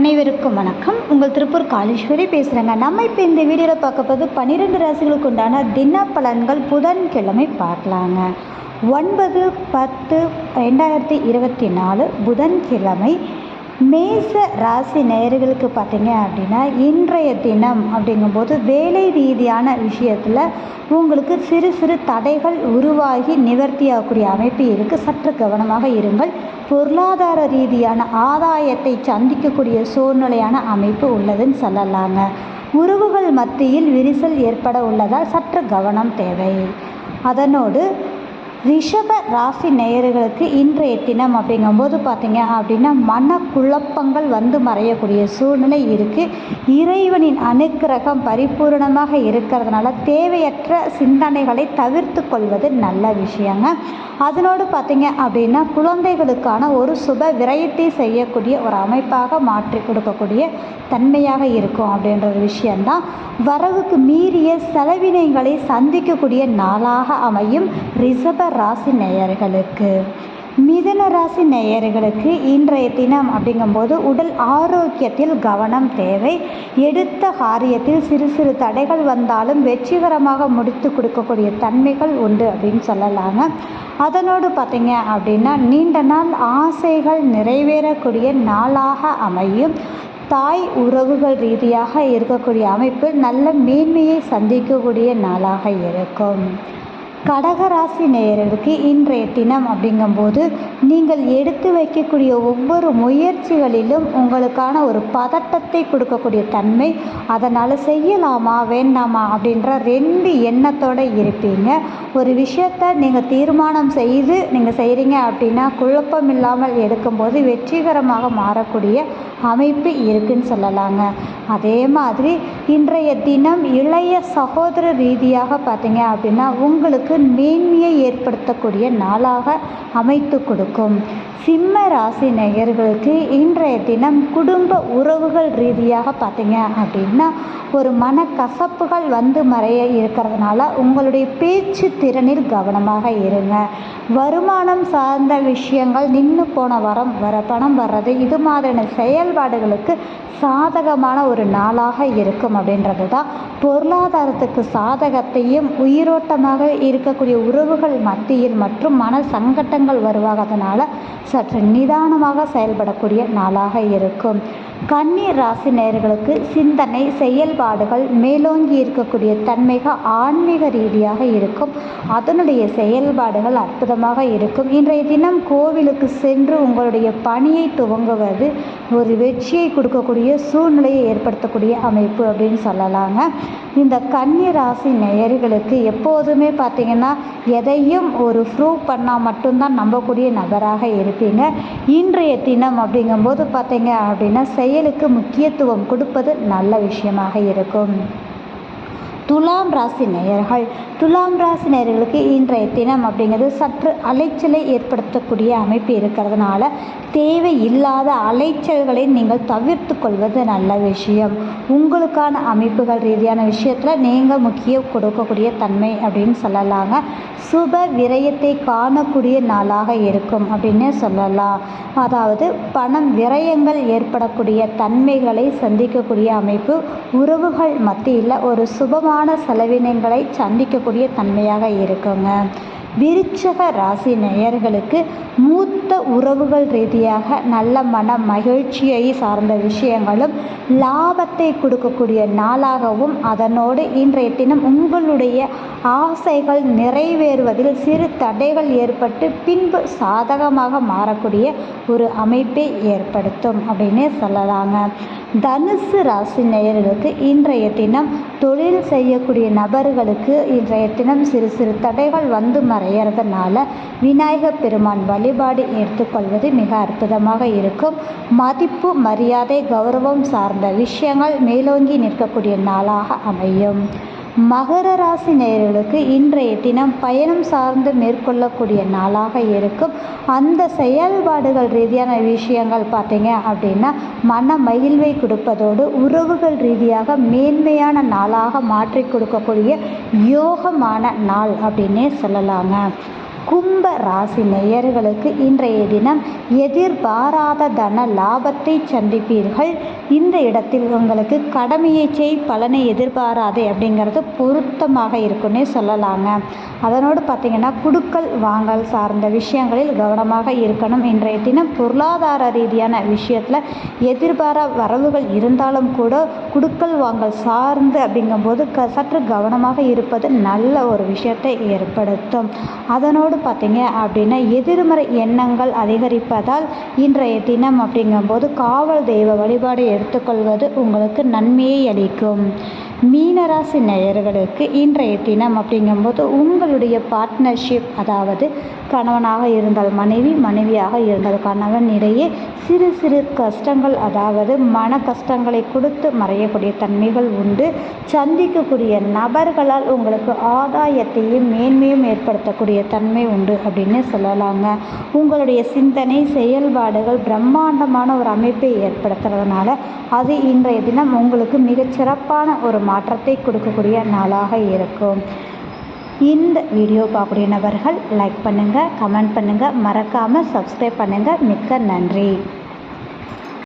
அனைவருக்கும் வணக்கம். உங்கள் திருப்பூர் காளீஸ்வரி பேசுகிறேங்க நம்ம இப்போ இந்த வீடியோவில் பார்க்க போது பன்னிரெண்டு ராசிகளுக்கு உண்டான தின பலன்கள் புதன்கிழமை பார்க்கலாங்க. ஒன்பது பத்து ரெண்டாயிரத்தி இருபத்தி நாலு புதன்கிழமை மேச ராசி நேயர்களுக்கு பார்த்தீங்க அப்படின்னா இன்றைய தினம் அப்படிங்கும்போது வேலை ரீதியான விஷயத்தில் உங்களுக்கு சிறு சிறு தடைகள் உருவாகி நிவர்த்தியாகக்கூடிய அமைப்பு இருக்குது சற்று கவனமாக இருங்கள். பொருளாதார ரீதியான ஆதாயத்தை சந்திக்கக்கூடிய சூழ்நிலையான அமைப்பு உள்ளதுன்னு சொல்லலாங்க. உறவுகள் மத்தியில் விரிசல் ஏற்பட உள்ளதால் சற்று கவனம் தேவை. அதனோடு ரிஷப ராசி நேயர்களுக்கு இன்றைய தினம் அப்படிங்கும்போது பார்த்தீங்க அப்படின்னா மனக்குழப்பங்கள் வந்து மறையக்கூடிய சூழ்நிலை இருக்குது இறைவனின் அனுக்கிரகம் பரிபூரணமாக இருக்கிறதுனால தேவையற்ற சிந்தனைகளை தவிர்த்து கொள்வது நல்ல விஷயங்க. அதனோடு பார்த்தீங்க அப்படின்னா குழந்தைகளுக்கான ஒரு சுப விரயத்தை செய்யக்கூடிய ஒரு அமைப்பாக மாற்றி கொடுக்கக்கூடிய தன்மையாக இருக்கும் அப்படின்ற ஒரு விஷயந்தான் வரவுக்கு மீறிய செலவினங்களை சந்திக்கக்கூடிய நாளாக அமையும் ரிஷப ராசி நேயர்களுக்கு. மிதன ராசி நேயர்களுக்கு இன்றைய தினம் அப்படிங்கும்போது உடல் ஆரோக்கியத்தில் கவனம் தேவை. எடுத்த காரியத்தில் சிறு சிறு தடைகள் வந்தாலும் வெற்றிகரமாக முடித்து கொடுக்கக்கூடிய தன்மைகள் உண்டு அப்படின்னு சொல்லலாங்க. அதனோடு பார்த்தீங்க அப்படின்னா நீண்ட நாள் ஆசைகள் நிறைவேறக்கூடிய நாளாக அமையும். தாய் உறவுகள் ரீதியாக இருக்கக்கூடிய அமைப்பு நல்ல மேன்மையை சந்திக்கக்கூடிய நாளாக இருக்கும். கடகராசி நேயர்களுக்கு இன்றைய தினம் அப்படிங்கும்போது நீங்கள் எடுத்து வைக்கக்கூடிய ஒவ்வொரு முயற்சிகளிலும் உங்களுக்கான ஒரு பதட்டத்தை கொடுக்கக்கூடிய தன்மை அதனால் செய்யலாமா வேண்டாமா அப்படின்ற ரெண்டு எண்ணத்தோடு இருப்பீங்க. ஒரு விஷயத்தை நீங்கள் தீர்மானம் செய்து நீங்கள் செய்கிறீங்க அப்படின்னா குழப்பம் இல்லாமல் எடுக்கும்போது வெற்றிகரமாக மாறக்கூடிய அமைப்பு இருக்குன்னு சொல்லலாங்க. அதே மாதிரி இன்றைய தினம் இளைய சகோதர ரீதியாக பார்த்தீங்க அப்படின்னா உங்களுக்கு மேன்மையை ஏற்படுத்தக்கூடிய நாளாக அமைத்து கொடுக்கும். சிம்ம ராசி நேயர்களுக்கு இன்றைய தினம் குடும்ப உறவுகள் ரீதியாக பார்த்தீங்க அப்படின்னா ஒரு மனக்கசப்புகள் வந்து மறைய இருக்கிறதுனால உங்களுடைய பேச்சு திறனில் கவனமாக இருங்க. வருமானம் சார்ந்த விஷயங்கள் நின்று போன வரம் வர பணம் வர்றது இது மாதிரியான செயல்பாடுகளுக்கு சாதகமான ஒரு நாளாக இருக்கும் அப்படின்றது தான் பொருளாதாரத்துக்கு சாதகத்தையும் உயிரோட்டமாக இருக்கக்கூடிய உறவுகள் மத்தியில் மற்றும் மன சங்கட்டங்கள் வருவாதனால சற்று நிதானமாக செயல்படக்கூடிய நாளாக இருக்கும். கன்னி ராசி நேர்களுக்கு சிந்தனை செயல்பாடுகள் மேலோங்கி இருக்கக்கூடிய தன்மைக ஆன்மீக ரீதியாக இருக்கும். அதனுடைய செயல்பாடுகள் அற்புதமாக இருக்கும். இன்றைய தினம் கோவிலுக்கு சென்று உங்களுடைய பணியை துவங்குவது ஒரு வெற்றியை கொடுக்கக்கூடிய சூழ்நிலையை ஏற்படுத்தக்கூடிய அமைப்பு அப்படின்னு சொல்லலாங்க. இந்த கன்னி ராசி நேயர்களுக்கு எப்போதுமே பார்த்திங்கன்னா எதையும் ஒரு ப்ரூவ் பண்ணால் மட்டும்தான் நம்பக்கூடிய நபராக இருப்பீங்க. இன்றைய தினம் அப்படிங்கும்போது பார்த்தீங்க அப்படின்னா செயலுக்கு முக்கியத்துவம் கொடுப்பது நல்ல விஷயமாக இருக்கும். துலாம் ராசி நேயர்கள். துலாம் ராசி நேயர்களுக்கு இன்றைய தினம் அப்படிங்கிறது சற்று அலைச்சலை ஏற்படுத்தக்கூடிய அமைப்பு இருக்கிறதுனால தேவையில்லாத அலைச்சல்களை நீங்கள் தவிர்த்து கொள்வது நல்ல விஷயம். உங்களுக்கான அமைப்புகள் ரீதியான விஷயத்தில் நீங்கள் முக்கியம் கொடுக்கக்கூடிய தன்மை அப்படின்னு சொல்லலாங்க. சுப விரயத்தை காணக்கூடிய நாளாக இருக்கும் அப்படின்னு சொல்லலாம். அதாவது பணம் விரயங்கள் ஏற்படக்கூடிய தன்மைகளை சந்திக்கக்கூடிய அமைப்பு உறவுகள் மத்தியில் ஒரு சுபமான செலவினங்களை சந்திக்கக்கூடிய தன்மையாக இருக்குங்க. விருச்சக ராசி நேயர்களுக்கு மூத்த உறவுகள் ரீதியாக நல்ல மன மகிழ்ச்சியை சார்ந்த விஷயங்களும் லாபத்தை கொடுக்கக்கூடிய நாளாகவும் அதனோடு இன்றைய தினம் உங்களுடைய ஆசைகள் நிறைவேறுவதில் சிறு தடைகள் ஏற்பட்டு பின்பு சாதகமாக மாறக்கூடிய ஒரு அமைப்பை ஏற்படுத்தும் அப்படின்னே சொல்லலாங்க. தனுசு ராசி நேயர்களுக்கு இன்றைய தினம் தொழில் செய்யக்கூடிய நபர்களுக்கு இன்றைய தினம் சிறு சிறு தடைகள் வந்து மறையறதுனால விநாயகர் பெருமான் வழிபாடு எடுத்துக்கொள்வது மிக அற்புதமாக இருக்கும். மதிப்பு மரியாதை கௌரவம் சார்ந்த விஷயங்கள் மேலோங்கி நிற்கக்கூடிய நாளாக அமையும். மகர ராசி நேயர்களுக்கு இன்றைய தினம் பயணம் சார்ந்து மேற்கொள்ளக்கூடிய நாளாக இருக்கும். அந்த செயல்பாடுகள் ரீதியான விஷயங்கள் பார்த்தீங்க அப்படின்னா மன மகிழ்வை கொடுப்பதோடு உறவுகள் ரீதியாக மேன்மையான நாளாக மாற்றி கொடுக்கக்கூடிய யோகமான நாள் அப்படின்னே சொல்லலாங்க. கும்ப ராசி நேயர்களுக்கு இன்றைய தினம் எதிர்பாராத தன லாபத்தை சந்திப்பீர்கள். இந்த இடத்தில் உங்களுக்கு கடமையை செய் பலனை எதிர்பாராதே அப்படிங்கிறது பொருத்தமாக இருக்குன்னே சொல்லலாங்க. அதனோடு பார்த்திங்கன்னா குடுக்கல் வாங்கல் சார்ந்த விஷயங்களில் கவனமாக இருக்கணும். இன்றைய தினம் பொருளாதார ரீதியான விஷயத்தில் எதிர்பாரா வரவுகள் இருந்தாலும் கூட குடுக்கல் வாங்கல் சார்ந்து அப்படிங்கும்போது க சற்று கவனமாக இருப்பது நல்ல ஒரு விஷயத்தை ஏற்படுத்தும். அதனோடு பார்த்தீங்க அப்படின்னா எதிர்மறை எண்ணங்கள் அதிகரிப்பதால் இன்றைய தினம் அப்படிங்கும்போது காவல் தெய்வ வழிபாடு எடுத்துக்கொள்வது உங்களுக்கு நன்மையை அளிக்கும். மீனராசி நேயர்களுக்கு இன்றைய தினம் அப்படிங்கும்போது உங்களுடைய பார்ட்னர்ஷிப் அதாவது கணவனாக இருந்தால் மனைவி மனைவியாக இருந்தால் கணவன் இடையே சிறு சிறு கஷ்டங்கள் அதாவது மன கஷ்டங்களை கொடுத்து மறையக்கூடிய தன்மைகள் உண்டு. சந்திக்கக்கூடிய நபர்களால் உங்களுக்கு ஆதாயத்தையும் மேன்மையும் ஏற்படுத்தக்கூடிய தன்மை உண்டு அப்படின்னு சொல்லலாங்க. உங்களுடைய சிந்தனை செயல்பாடுகள் பிரம்மாண்டமான ஒரு அமைப்பை ஏற்படுத்துறதுனால அது இன்றைய தினம் உங்களுக்கு மிகச்சிறப்பான ஒரு மாற்றத்தை கொடுக்கக்கூடிய நாளாக இருக்கும். இந்த வீடியோ பார்க்கக்கூடிய நபர்கள் லைக் பண்ணுங்கள் கமெண்ட் பண்ணுங்கள் மறக்காமல் சப்ஸ்கிரைப் பண்ணுங்கள் மிக்க நன்றி.